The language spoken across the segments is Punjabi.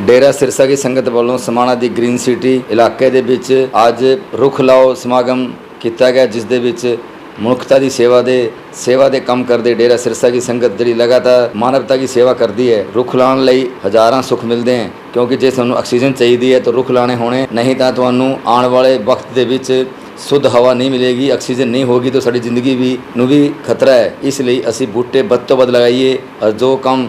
ਡੇਰਾ ਸਿਰਸਾ ਦੀ ਸੰਗਤ ਵੱਲੋਂ ਸਮਾਣਾ ਦੀ ਗ੍ਰੀਨ ਸਿਟੀ ਇਲਾਕੇ ਦੇ ਵਿੱਚ ਅੱਜ ਰੁੱਖ ਲਾਓ ਸਮਾਗਮ ਕੀਤਾ ਗਿਆ, ਜਿਸ ਦੇ ਵਿੱਚ ਮਨੁੱਖਤਾ ਦੀ ਸੇਵਾ ਦੇ ਸੇਵਾ ਦੇ ਕੰਮ ਕਰਦੇ ਡੇਰਾ ਸਿਰਸਾ ਦੀ ਸੰਗਤ ਜਿਹੜੀ ਲਗਾਤਾਰ ਮਾਨਵਤਾ ਦੀ ਸੇਵਾ ਕਰਦੀ ਹੈ। ਰੁੱਖ ਲਾਉਣ ਲਈ ਹਜ਼ਾਰਾਂ ਸੁੱਖ ਮਿਲਦੇ ਹਨ ਕਿਉਂਕਿ ਜੇ ਤੁਹਾਨੂੰ ਆਕਸੀਜਨ ਚਾਹੀਦੀ ਹੈ ਤਾਂ ਰੁੱਖ ਲਾਣੇ ਹੋਣੇ, ਨਹੀਂ ਤਾਂ ਤੁਹਾਨੂੰ ਆਉਣ ਵਾਲੇ ਵਕਤ ਦੇ ਵਿੱਚ ਸ਼ੁੱਧ ਹਵਾ ਨਹੀਂ ਮਿਲੇਗੀ, ਆਕਸੀਜਨ ਨਹੀਂ ਹੋਗੀ ਤਾਂ ਸਾਡੀ ਜ਼ਿੰਦਗੀ ਵੀ ਨੂੰ ਵੀ ਖਤਰਾ ਹੈ। ਇਸ ਲਈ ਅਸੀਂ ਬੂਟੇ ਵੱਧ ਤੋਂ ਵੱਧ ਲਗਾਈਏ ਜੋ ਕੰਮ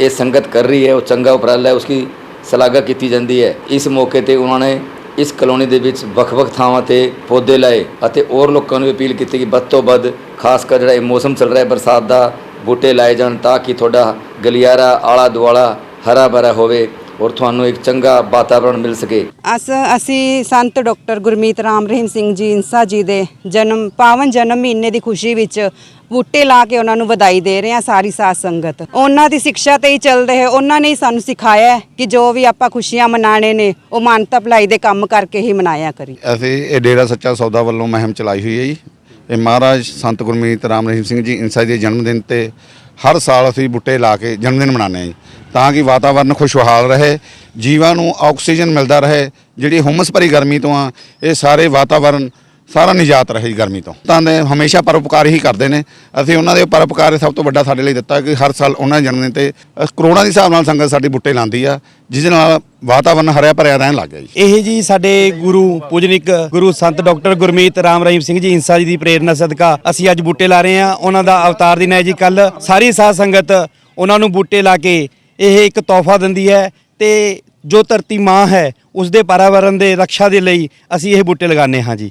ਇਹ ਸੰਗਤ ਕਰ ਰਹੀ ਹੈ, ਉਹ ਚੰਗਾ ਉਪਰਾਲਾ ਹੈ ਉਸकी ਸ਼ਲਾਘਾ ਕੀਤੀ ਜਾਂਦੀ ਹੈ। ਇਸ ਮੌਕੇ ਤੇ ਉਹਨਾਂ ਨੇ ਇਸ ਕਲੋਨੀ ਦੇ ਵਿੱਚ ਵੱਖ-ਵੱਖ ਥਾਵਾਂ ਤੇ ਪੌਦੇ ਲਾਏ ਅਤੇ ਹੋਰ ਲੋਕਾਂ ਨੂੰ ਅਪੀਲ ਕੀਤੀ ਕਿ ਵੱਧ ਤੋਂ ਵੱਧ ਖਾਸ ਕਰ ਜਿਹੜਾ ਇਹ ਮੌਸਮ ਚੱਲ ਰਿਹਾ ਹੈ, ਬਰਸਾਤ ਦਾ ਬੂਟੇ ਲਾਏ ਜਾਣ ਤਾਂ ਕਿ ਤੁਹਾਡਾ ਗਲਿਆਰਾ ਆਲਾ ਦੁਆਲਾ ਹਰਾ ਭਰਾ ਹੋਵੇ ਔਰ ਤੁਹਾਨੂੰ ਇੱਕ ਚੰਗਾ ਵਾਤਾਵਰਣ ਮਿਲ ਸਕੇ। ਅਸ, ਅਸੀਂ ਸੰਤ ਡਾਕਟਰ ਗੁਰਮੀਤ ਰਾਮ ਰਹੀਮ ਸਿੰਘ ਜੀ ਇੰਸਾ ਜੀ ਦੇ ਜਨਮ, ਪਾਵਨ ਜਨਮ ਮਹੀਨੇ ਦੀ ਖੁਸ਼ੀ ਵਿੱਚ ਬੂਟੇ ਲਾ ਕੇ ਉਹਨਾਂ ਨੂੰ ਵਧਾਈ ਦੇ ਰਹੇ ਹਾਂ ਸਾਰੀ ਸਾਧ ਸੰਗਤ। ਉਹਨਾਂ ਦੀ ਸਿੱਖਿਆ ਤੇ ਹੀ ਚੱਲਦੇ ਹੈ। ਉਹਨਾਂ ਨੇ ਹੀ ਸਾਨੂੰ ਸਿਖਾਇਆ ਕਿ ਜੋ ਵੀ ਆਪਾਂ ਖੁਸ਼ੀਆਂ ਮਨਾਣੇ ਨੇ, ਉਹ ਮਾਨਤਾ ਭਲਾਈ ਦੇ ਕੰਮ ਕਰਕੇ ਹੀ ਮਨਾਇਆ ਕਰੀ ਅਸੀਂ ਇਹ ਡੇਰਾ ਸੱਚਾ ਸੌਦਾ ਵੱਲੋਂ ਮੁਹਿੰਮ ਚਲਾਈ ਹੋਈ ਹੈ ਜੀ। ਇਹ ਮਹਾਰਾਜ ਸੰਤ ਗੁਰਮੀਤ ਰਾਮ ਰਹੀਮ ਸਿੰਘ ਜੀ ਇੰਸਾ ਦੇ ਜਨਮ ਦਿਨ ਤੇ ਹਰ ਸਾਲ ਅਸੀਂ ਬੁੱਟੇ ਲਾ ਕੇ ਜਨਮ ਦਿਨ ਮਨਾਉਂਦੇ ਹਾਂ ਜੀ। ਤਾਂ ਕਿ ਵਾਤਾਵਰਨ ਖੁਸ਼ਹਾਲ ਰਹੇ, ਜੀਵਾਂ ਨੂੰ ਆਕਸੀਜਨ ਮਿਲਦਾ ਰਹੇ, ਜਿਹੜੀ ਹੁਮਸ ਭਰੀ ਗਰਮੀ ਤੋਂ ਆ, ਇਹ ਸਾਰੇ ਵਾਤਾਵਰਨ ਸਾਰਾ ਨਿਜਾਤ ਰਹੇ ਗਰਮੀ ਤੋਂ। ਤਾਂ ਦੇ ਹਮੇਸ਼ਾ ਪਰਉਪਕਾਰ ਹੀ ਕਰਦੇ ਨੇ। ਅਸੀਂ ਉਹਨਾਂ ਦੇ ਪਰਉਪਕਾਰ ਸਭ ਤੋਂ ਵੱਡਾ ਸਾਡੇ ਲਈ ਦਿੱਤਾ ਕਿ ਹਰ ਸਾਲ ਉਹਨਾਂ ਦੇ ਜਨਮ ਦਿਨ ਤੇ ਅ, ਕਰੋੜਾਂ ਦੇ ਹਿਸਾਬ ਨਾਲ ਸੰਗਤ ਸਾਡੀ ਬੁੱਟੇ ਲਾਉਂਦੀ ਆ ਜਿਸ ਨਾਲ ਵਾਤਾਵਰਨ ਹਰਿਆ ਭਰਿਆ ਰਹਿਣ ਲੱਗ ਗਿਆ ਜੀ। ਇਹ ਜੀ ਸਾਡੇ ਗੁਰੂ ਪੂਜਨਿਕ ਗੁਰੂ ਸੰਤ ਡਾਕਟਰ ਗੁਰਮੀਤ ਰਾਮ ਰਹੀਮ ਸਿੰਘ ਜੀ ਇੰਸਾ ਜੀ ਦੀ ਪ੍ਰੇਰਣਾ ਸਦਕਾ ਅਸੀਂ ਅੱਜ ਬੂਟੇ ਲਾ ਰਹੇ ਹਾਂ। ਉਹਨਾਂ ਦਾ ਅਵਤਾਰ ਦਿਨ ਹੈ ਜੀ ਕੱਲ ਸਾਰੀ ਸਾਧ ਸੰਗਤ ਉਹਨਾਂ ਨੂੰ ਬੂਟੇ ਲਾ ਕੇ ਇਹ ਇੱਕ ਤੋਹਫਾ ਦਿੰਦੀ ਹੈ ਤੇ ਜੋ ਧਰਤੀ ਮਾਂ ਹੈ ਉਸ ਦੇ ਪਰਿਆਵਰਨ ਦੇ ਰੱਖਿਆ ਦੇ ਲਈ ਅਸੀਂ ਇਹ ਬੂਟੇ ਲਗਾਉਂਦੇ ਹਾਂ ਜੀ।